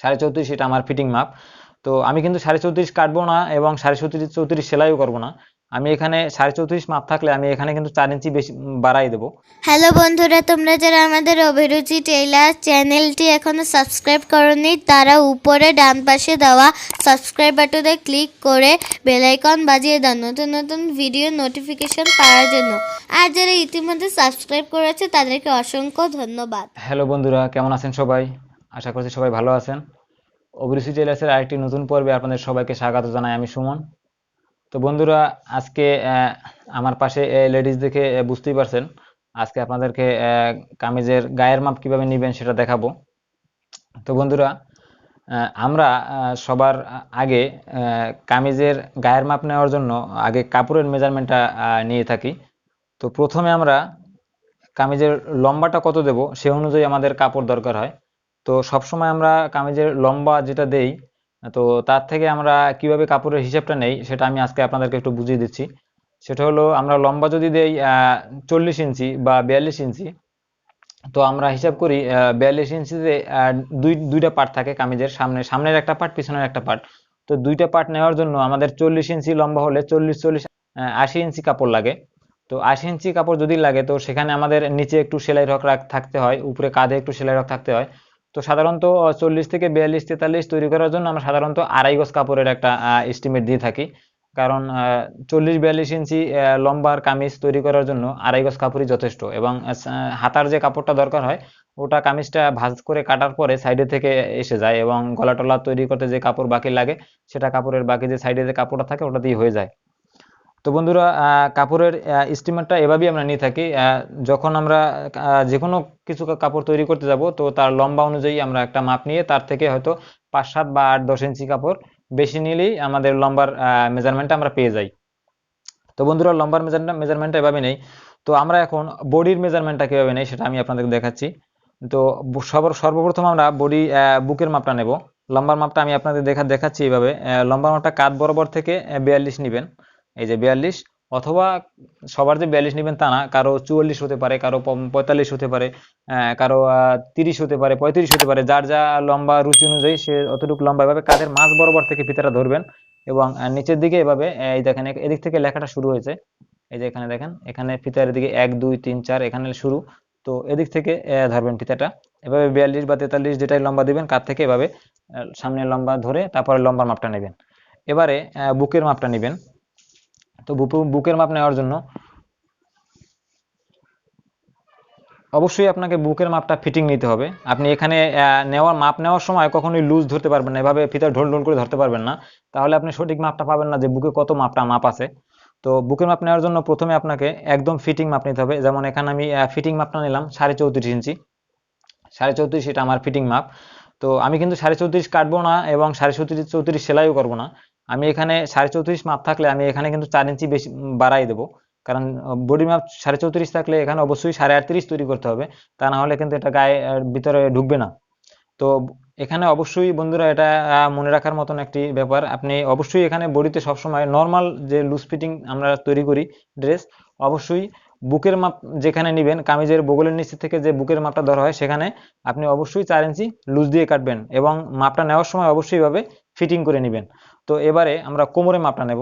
সাড়ে চৌত্রিশ এটা আমার ফিটিং মাপ তো আমি কিন্তু সাড়ে চৌত্রিশ কাটবো না এবং সাড়ে চৌত্রিশ চৌত্রিশ সেলাইও করব না। আমি এখানে সাড়ে চৌত্রিশ মাপ থাকলে আমি এখানে কিন্তু চার ইঞ্চি বেশি বাড়াই দেবো। হ্যালো বন্ধুরা তোমরা যারা আমাদের অভিরুচি টেইলার চ্যানেলটি এখনও সাবস্ক্রাইব করনি তারা উপরে ডান পাশে দেওয়া সাবস্ক্রাইব বাটনে ক্লিক করে বেল আইকন বাজিয়ে দাও নতুন নতুন ভিডিও নোটিফিকেশন পাওয়ার জন্য। আর যারা ইতিমধ্যে সাবস্ক্রাইব করেছে তাদেরকে অসংখ্য ধন্যবাদ। হ্যালো বন্ধুরা কেমন আছেন সবাই? আশা করছি সবাই ভালো আছেন। অভিরুচি টেলার্সের আরেকটি নতুন পর্বে আপনাদের সবাইকে স্বাগত জানাই আমি সুমন। তো বন্ধুরা, আজকে আমার পাশে লেডিস দেখে বুঝতেই পারছেন আজকে আপনাদেরকে কামিজের গায়ের মাপ কীভাবে নেবেন সেটা দেখাবো। তো বন্ধুরা আমরা সবার আগে কামিজের গায়ের মাপ নেওয়ার জন্য আগে কাপড়ের মেজারমেন্টটা নিয়ে থাকি। তো প্রথমে আমরা কামিজের লম্বাটা কত দেব সে অনুযায়ী আমাদের কাপড় দরকার হয়। তো সবসময় আমরা কামিজের লম্বা যেটা দেই, তো তার থেকে আমরা কীভাবে কাপড়ের হিসাবটা নেই সেটা আমি আজকে আপনাদেরকে একটু বুঝিয়ে দিচ্ছি। সেটা হলো আমরা লম্বা যদি দেই চল্লিশ ইঞ্চি বা বিয়াল্লিশ ইঞ্চি, তো আমরা হিসাব করি বিয়াল্লিশ ইঞ্চিতে দুই, দুইটা পার্ট থাকে কামিজের সামনে, সামনের একটা পার্ট পিছনের একটা পার্ট তো দুইটা পার্ট নেওয়ার জন্য আমাদের চল্লিশ ইঞ্চি লম্বা হলে চল্লিশ চল্লিশ আশি ইঞ্চি কাপড় লাগে। তো আশি ইঞ্চি কাপড় যদি লাগে, তো সেখানে আমাদের নিচে একটু সেলাই রক রাখ, থাকতে হয়, উপরে কাঁধে একটু সেলাই রক থাকতে হয়। তো সাধারণত চল্লিশ থেকে বিয়াল্লিশ, তেতাল্লিশ তৈরি করার জন্য আমরা সাধারণত আড়াই গজ কাপড়ের একটা এস্টিমেট দিয়ে থাকি। কারণ চল্লিশ, বিয়াল্লিশ ইঞ্চি লম্বার কামিজ তৈরি করার জন্য আড়াই গজ কাপড়ই যথেষ্ট এবং হাতার যে কাপড়টা দরকার হয়, ওটা কামিজটা ভাঁজ করে কাটার পরে সাইডে থেকে এসে যায় এবং গলা টলা তৈরি করতে যে কাপড় বাকি লাগে, সেটা কাপড়ের বাকি যে সাইডে যে কাপড়টা থাকে, ওটা দিয়ে হয়ে যায়। তো বন্ধুরা কাপড়ের এস্টিমেটটা এভাবেই আমরা নিয়ে থাকি। যখন আমরা যে কোনো কিছু কাপড় তৈরি করতে যাব, তো তার লম্বা অনুযায়ী আমরা একটা মাপ নিয়ে তার থেকে হয়তো পাঁচ, সাত বা আট, দশ ইঞ্চি কাপড় বেশি নিলেই আমাদের লম্বার মেজারমেন্টটা আমরা পেয়ে যাই। তো বন্ধুরা, লম্বার মেজারমেন্ট মেজারমেন্টটা এভাবে নেই। তো আমরা এখন বডির মেজারমেন্টটা কীভাবে নেই সেটা আমি আপনাদের দেখাচ্ছি। তো সর্বপ্রথম আমরা বডি বুকের মাপটা নেব। লম্বার মাপটা আমি আপনাদের দেখা, দেখাচ্ছি এইভাবে লম্বার মাপটা কাঁধ বরাবর থেকে বিয়াল্লিশ নেবেন। এই যে বিয়াল্লিশ, অথবা সবার যে বিয়াল্লিশ নেবেন তা না, কারও চুয়াল্লিশ হতে পারে, কারও পঁয়তাল্লিশ হতে পারে কারও তিরিশ হতে পারে, পঁয়ত্রিশ হতে পারে, যার যা লম্বা রুচি অনুযায়ী সে অতটুকু লম্বা এভাবে কাঁধের মাঝ বরাবর থেকে ফিতাটা ধরবেন এবং নিচের দিকে এভাবে এই দেখেন এদিক থেকে লেখাটা শুরু হয়েছে। এই যে এখানে দেখেন, এখানে ফিতার দিকে এক, দুই, তিন, চার, এখানে শুরু। তো এদিক থেকে ধরবেন ফিতাটা এভাবে বিয়াল্লিশ বা তেতাল্লিশ যেটাই লম্বা দিবেন, কাঁধ থেকে এভাবে সামনে লম্বা ধরে তারপরে লম্বার মাপটা নেবেন। এবারে বুকের মাপটা নেবেন। তো বুকের মাপ নেওয়ার জন্য। অবশ্যই আপনাকে বুকের মাপটা ফিটিং নিতে হবে। আপনি এখানে নেওয়ার মাপ নেওয়ার সময় কখনোই লুজ ধরতে পারবেন না। এভাবে ফিতা ঢোল ঢোল করে ধরতে পারবেন না। তাহলে আপনি সঠিক মাপটা পাবেন না যে বুকে কত মাপটা মাপ আছে। তো বুকের মাপ নেওয়ার জন্য প্রথমে আপনাকে একদম ফিটিং মাপ নিতে হবে। যেমন এখানে আমি ফিটিং মাপটা নিলাম সাড়ে চৌত্রিশ ইঞ্চি। সাড়ে চৌত্রিশ এটা আমার ফিটিং মাপ তো আমি কিন্তু সাড়ে চৌত্রিশ কাটবো না এবং সাড়ে চৌত্রিশ চৌত্রিশ সেলাইও করব না। আমি এখানে সাড়ে চৌত্রিশ মাপ থাকলে আমি এখানে কিন্তু চার ইঞ্চি বেশি বাড়াই দেবো। কারণ বডি মাপ সাড়ে চৌত্রিশ থাকলে এখানে অবশ্যই সাড়ে আটত্রিশ তৈরি করতে হবে। তা না হলে কিন্তু এটা গায়ে ভিতরে ঢুকবে না। তো এখানে অবশ্যই বন্ধুরা এটা মনে রাখার মতন একটি ব্যাপার। আপনি অবশ্যই এখানে বডিতে সবসময় নর্মাল যে লুজ ফিটিং আমরা তৈরি করি ড্রেস অবশ্যই বুকের মাপ যেখানে নেবেন, কামিজের বগলের নিচে থেকে যে বুকের মাপটা ধরা হয় সেখানে আপনি অবশ্যই চার ইঞ্চি লুজ দিয়ে কাটবেন এবং মাপটা নেওয়ার সময় অবশ্যই ভাবে ফিটিং করে নেবেন। তো এবারে আমরা কোমরের মাপটা নেব।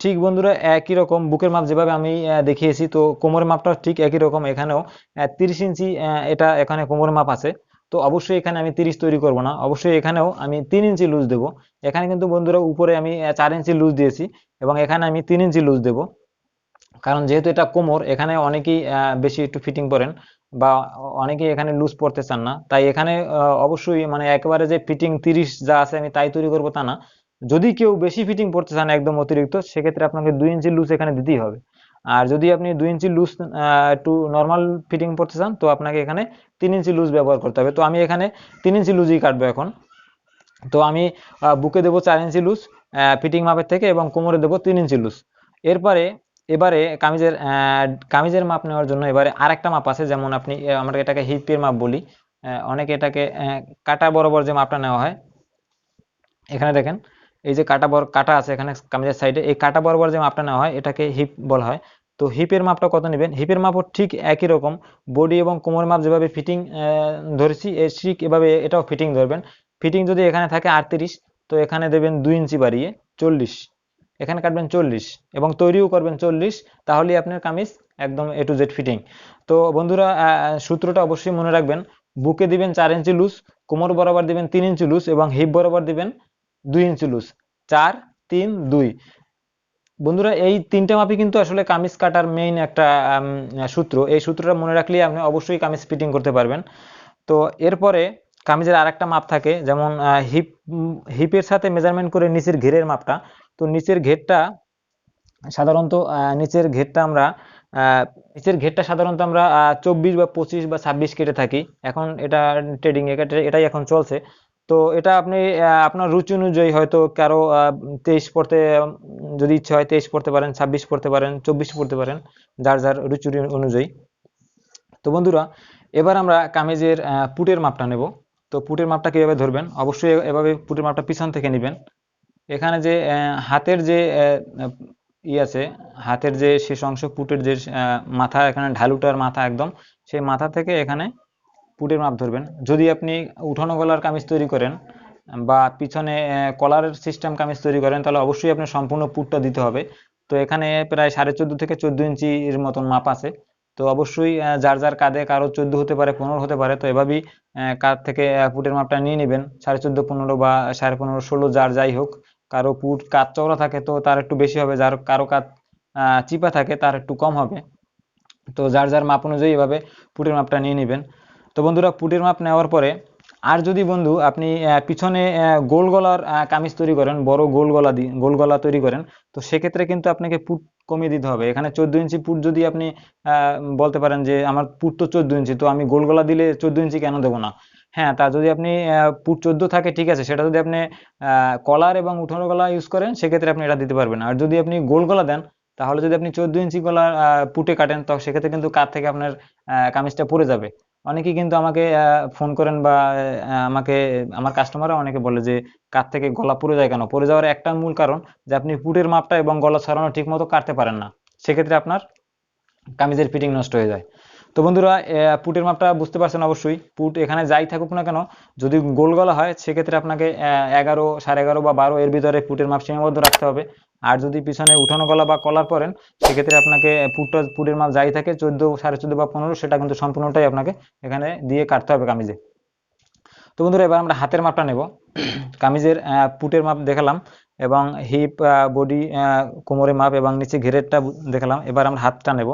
ঠিক বন্ধুরা, একই রকম বুকের মাপ যেভাবে আমি দেখিয়েছি, তো কোমরের মাপটাও ঠিক একই রকম। এখানেও তিরিশ ইঞ্চি এটা এখানে কোমরের মাপ আছে। তো অবশ্যই এখানে আমি তিরিশ তৈরি করব না। অবশ্যই এখানেও আমি তিন ইঞ্চি লুজ দেবো। এখানে কিন্তু বন্ধুরা উপরে আমি চার ইঞ্চি লুজ দিয়েছি এবং এখানে আমি তিন ইঞ্চি লুজ দেবো। কারণ যেহেতু এটা কোমর, এখানে অনেকেই বেশি একটু ফিটিং করেন। বা অ- অনেকেই এখানে লুজ পড়তে চান না। তাই এখানে অবশ্যই মানে একেবারে যে ফিটিং তিরিশ যা আছে আমি তাই তৈরি করব তা না। যদি কেউ বেশি ফিটিং পড়তে চান একদম অতিরিক্ত, সেক্ষেত্রে আপনাকে দুই ইঞ্চি লুজ এখানে দিতেই হবে। আর যদি আপনি দুই ইঞ্চি লুজ একটু নর্মাল ফিটিং পড়তে চান, তো আপনাকে এখানে তিন ইঞ্চি লুজ ব্যবহার করতে হবে। তো আমি এখানে তিন ইঞ্চি লুজই কাটবো এখন। তো আমি বুকে দেবো চার ইঞ্চি লুজ ফিটিং মাপের থেকে এবং কোমরে দেবো তিন ইঞ্চি লুজ এরপরে এবারে কামিজের কামিজের মাপ নেওয়ার জন্য এবারে আরেকটা মাপ আছে, যেমন আপনি আমরা এটাকে হিপের মাপ বলি। অনেকে এটাকে কাটা বরাবর যে মাপটা নেওয়া হয়, এখানে দেখেন, এই যে কাটা বর, কাটা আছে এখানে কামিজের সাইডে, এই কাটা বরাবর যে মাপটা নেওয়া হয়, এটাকে হিপ বলা হয়। তো হিপের মাপটা কত নেবেন? হিপের মাপও ঠিক একই রকম। বডি এবং কোমর মাপ যেভাবে ফিটিং ধরেছি ঠিক এভাবে এটাও ফিটিং ধরবেন। ফিটিং যদি এখানে থাকে আটত্রিশ, তো এখানে দেবেন দুই ইঞ্চি বাড়িয়ে চল্লিশ। এখানে কাটবেন চল্লিশ এবং তৈরিও করবেন চল্লিশ, তাহলেই আপনার কামিজ একদম এ টু জেড ফিটিং তো বন্ধুরা সূত্রটা অবশ্যই মনে রাখবেন, বুকে দিবেন চার ইঞ্চি লুজ কোমর বরাবর দিবেন তিন ইঞ্চি লুজ এবং হিপ বরাবর দিবেন দুই ইঞ্চি লুজ চার, তিন, দুই। বন্ধুরা, এই তিনটে মাপই কিন্তু আসলে কামিজ কাটার মেইন একটা সূত্র। এই সূত্রটা মনে রাখলেই আপনি অবশ্যই কামিজ ফিটিং করতে পারবেন। তো এরপরে কামিজের আরেকটা মাপ থাকে, যেমন হিপ হিপের সাথে মেজারমেন্ট করে নিচের ঘেরের মাপটা। তো নিচের ঘেরটা সাধারণত নিচের ঘেরটা আমরা নিচের ঘেরটা সাধারণত আমরা চব্বিশ বা পঁচিশ বা ছাব্বিশ কেটে থাকি। এখন এটা ট্রেডিং এটাই এখন চলছে। তো এটা আপনি আপনার রুচি অনুযায়ী হয়তো কারও তেইশ পড়তে, যদি ইচ্ছে হয় তেইশ পড়তে পারেন, ছাব্বিশ পড়তে পারেন, চব্বিশ পড়তে পারেন, যার যার রুচি অনুযায়ী। তো বন্ধুরা, এবার আমরা কামিজের পুটের মাপটা নেব। তো পুটের মাপটা কীভাবে ধরবেন? অবশ্যই এভাবে পুটের মাপটা পিছন থেকে নেবেন। এখানে যে হাতের যে ই আছে, হাতের যে শেষ অংশ, পুটের যে মাথা, এখানে ঢালুটার মাথা একদম, সেই মাথা থেকে এখানে পুটের মাপ ধরবেন। যদি আপনি উঠানো গলার কামিজ তৈরি করেন বা পিছনে কলারের সিস্টেম কামিজ তৈরি করেন, তাহলে অবশ্যই আপনার সম্পূর্ণ পুটটা দিতে হবে। তো এখানে প্রায় সাড়ে চোদ্দ থেকে চোদ্দ ইঞ্চির মতন মাপ আছে। তো অবশ্যই যার যার কাঁধে কারও চোদ্দ হতে পারে, পনেরো হতে পারে, তো এভাবেই কাঁধ থেকে পুটের মাপটা নিয়ে নেবেন। সাড়ে চোদ্দ, পনেরো বা সাড়ে পনেরো, ষোলো, যার যাই হোক। কারও পুট কাঁধ চওড়া থাকে তো তার একটু বেশি হবে। যার কারও আহ, চিপা থাকে তার একটু কম হবে। তো যার যার মাপ অনুযায়ী এভাবে পুটের মাপটা নিয়ে নেবেন। তো বন্ধুরা পুটের মাপ নেওয়ার পরে আর যদি বন্ধু আপনি পিছনে গোল গলার কামিজ তৈরি করেন বড় গোল গলা গোল গলা তৈরি করেন তো সেক্ষেত্রে কিন্তু আপনাকে পুট কমিয়ে দিতে হবে। এখানে চোদ্দ ইঞ্চি পুট যদি আপনি বলতে পারেন যে আমার পুট তো চোদ্দ ইঞ্চি তো আমি গোল গলা দিলে চোদ্দ ইঞ্চি কেন দেবো না? হ্যাঁ তা যদি আপনি পুট চোদ্দ থাকে, ঠিক আছে, সেটা যদি আপনি কলার এবং উঠানো গলা ইউজ করেন, সেক্ষেত্রে আপনি এটা দিতে পারবেন। আর যদি আপনি গোল গলা দেন, তাহলে যদি আপনি চোদ্দ ইঞ্চি গলা পুটে কাটেন, তো সেক্ষেত্রে কিন্তু কাঁধ থেকে আপনার কামিজটা পড়ে যাবে। অনেকেই কিন্তু আমাকে ফোন করেন বা আমাকে, আমার কাস্টমাররা অনেকে বলে যে, কাঁধ থেকে গলা পড়ে যায় কেন? পড়ে যাওয়ার একটা মূল কারণ যে, আপনি পুটের মাপটা এবং গলা ছড়ানো ঠিক মতো কাটতে পারেন না। সেক্ষেত্রে আপনার কামিজের ফিটিং নষ্ট হয়ে যায়। তো বন্ধুরা পুটের মাপটা বুঝতে পারছেন অবশ্যই। পুট এখানে যাই থাকুক না কেন, যদি গোল গলা হয়, সেক্ষেত্রে আপনাকে এগারো, সাড়ে এগারো বা বারো এর ভিতরে পুটের মাপ সীমাবদ্ধ রাখতে হবে। আর যদি পিছনে উঠানো গলা বা কলার পরেন, সেক্ষেত্রে আপনাকে পুটটা পুটের মাপ যাই থাকে, চোদ্দ, সাড়ে চোদ্দ বা পনেরো, সেটা কিন্তু সম্পূর্ণটাই আপনাকে এখানে দিয়ে কাটতে হবে কামিজে। তো বন্ধুরা, এবার আমরা হাতের মাপটা নেব। কামিজের পুটের মাপ দেখালাম এবং হিপ বডি কোমরের মাপ এবং নিচে ঘেরেরটা দেখালাম। এবার আমরা হাতটা নেব।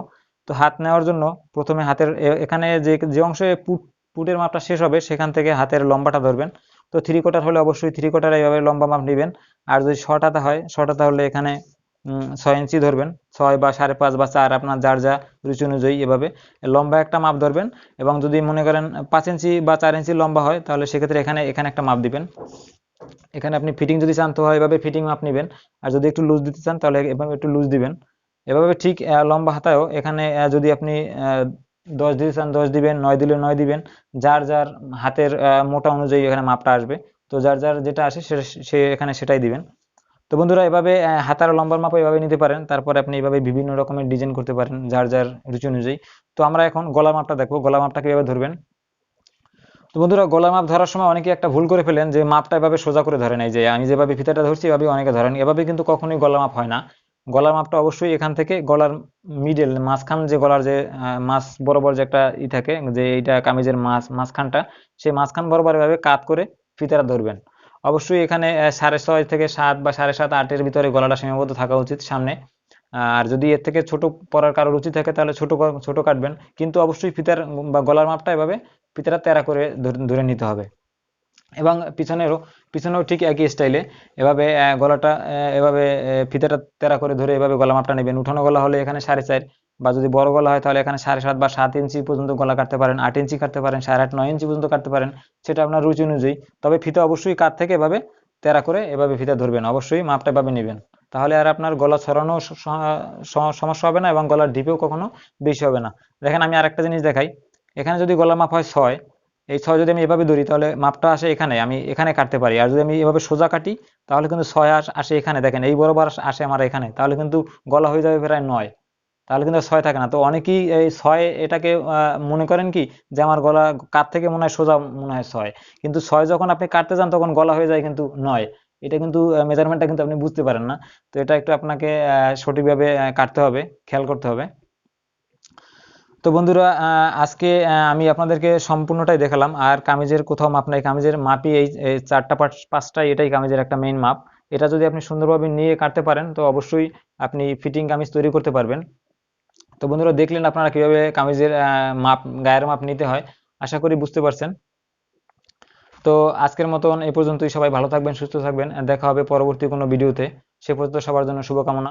তো হাত নেওয়ার জন্য প্রথমে হাতের এখানে যে যে অংশে পুট, পুটের মাপটা শেষ হবে, সেখান থেকে হাতের লম্বাটা ধরবেন। তো থ্রি কোটার হলে অবশ্যই থ্রি কোটার এইভাবে লম্বা মাপ নেবেন। আর যদি শর্ট হাতা হয় শর্ট হাতা হলে এখানে ছয় ইঞ্চি ধরবেন। ছয় বা সাড়ে পাঁচ বা চার, আপনার যার যা রুচি অনুযায়ী এভাবে। লম্বা একটা মাপ ধরবেন এবং যদি মনে করেন পাঁচ ইঞ্চি বা চার ইঞ্চি লম্বা হয়, তাহলে সেক্ষেত্রে এখানে এখানে একটা মাপ দিবেন। এখানে আপনি ফিটিং যদি চান তো এভাবে ফিটিং মাপ নেবেন। আর যদি একটু লুজ দিতে চান, তাহলে এভাবে একটু লুজ দিবেন। এভাবে ঠিক লম্বা হাতায়ও এখানে যদি আপনি দশ দিতে চান দশ দিবেন, নয় দিলে নয় দিবেন, যার যার হাতের মোটা অনুযায়ী এখানে মাপটা আসবে। তো যার যার যেটা আসে সে এখানে সেটাই দিবেন। তো বন্ধুরা এভাবে হাতার লম্বার মাপও এভাবে নিতে পারেন। তারপরে আপনি এভাবে বিভিন্ন রকমের ডিজাইন করতে পারেন, যার যার রুচি অনুযায়ী। তো আমরা এখন গলা মাপটা দেখব, গলা মাপটা কীভাবে ধরবেন। তো বন্ধুরা গলা মাপ ধরার সময় অনেকে একটা ভুল করে ফেলেন যে মাপটা এভাবে সোজা করে ধরে নেয় যে আমি যেভাবে ফিতাটা ধরছি এভাবে অনেকে ধরেন। এভাবে কিন্তু কখনোই গলার মাপ হয় না। গলার মাপটা অবশ্যই এখান থেকে গলার মিডল মাঝখান যে গলার যে মাছ বরাবর যে একটা ই থাকে, যে এইটা কামিজের মাছ মাঝখানটা, সেই মাঝখান বরাবর এভাবে কাত করে ফিতারা ধরবেন। অবশ্যই এখানে সাড়ে ছয় থেকে সাত বা সাড়ে সাত, আটের ভিতরে গলাটা সীমাবদ্ধ থাকা উচিত সামনে। আর যদি এর থেকে ছোট পরার কারও রুচি থাকে, তাহলে ছোট ছোট কাটবেন। কিন্তু অবশ্যই ফিতার বা গলার মাপটা এভাবে ফিতাটা তেরা করে ধরে নিতে হবে। এবং পিছনেরও, পিছনেও ঠিক একই স্টাইলে এভাবে গলাটা এভাবে ফিতাটা তেরা করে ধরে এভাবে গলা মাপটা নেবেন। উঠানো গলা হলে এখানে সাড়ে চার বা যদি বড় গলা হয় তাহলে এখানে সাড়ে সাত বা সাত ইঞ্চি পর্যন্ত গলা কাটতে পারেন, আট ইঞ্চি কাটতে পারেন, সাড়ে আট, নয় ইঞ্চি পর্যন্ত কাটতে পারেন, সেটা আপনার রুচি অনুযায়ী। তবে ফিতা অবশ্যই কাত থেকে এভাবে তেরা করে এভাবে ফিতা ধরবেন, অবশ্যই মাপটা এভাবে নেবেন। তাহলে আর আপনার গলা ছড়ানো সমস্যা হবে না এবং গলার ডিপেও কখনো বেশি হবে না। দেখেন আমি আরেকটা জিনিস দেখাই। এখানে যদি গলা মাপ হয় ছয় এই ছয় যদি আমি এভাবে ধরি, তাহলে মাপটা আসে এখানে, আমি এখানে কাটতে পারি। আর যদি আমি এভাবে সোজা কাটি, তাহলে কিন্তু ছয় আস- আসে এখানে। দেখেন, এই বরাবর আস- আমার এখানে। তাহলে কিন্তু গলা হয়ে যাবে প্রায় নয়। তাহলে কিন্তু ছয় থাকে না। তো অনেকেই এই ছয় এটাকে মনে করেন কি, যে আমার গলা কাত থেকে মনে হয় সোজা, মনে হয় ছয়। কিন্তু ছয় যখন আপনি কাটতে যান, তখন গলা হয়ে যায় কিন্তু নয়। এটা কিন্তু মেজারমেন্টটা কিন্তু আপনি বুঝতে পারেন না। তো এটা একটু আপনাকে সঠিকভাবে কাটতে হবে, খেয়াল করতে হবে। তো বন্ধুরা আজকে আমি আপনাদেরকে সম্পূর্ণটাই দেখালাম। আর কামিজের কোথাও মাপ নাই। কামিজের মাপই এই চারটা পাঁচ, পাঁচটাই এটাই কামিজের একটা মেইন মাপ। এটা যদি আপনি সুন্দরভাবে নিয়ে কাটতে পারেন, তো অবশ্যই আপনি ফিটিং কামিজ তৈরি করতে পারবেন। তো বন্ধুরা, দেখলেন আপনারা কীভাবে কামিজের মাপ, গায়ের মাপ নিতে হয়। আশা করি বুঝতে পারছেন। তো আজকের মতন এই পর্যন্তই। সবাই ভালো থাকবেন, সুস্থ থাকবেন। দেখা হবে পরবর্তী কোনো ভিডিওতে। সে পর্যন্ত সবার জন্য শুভকামনা।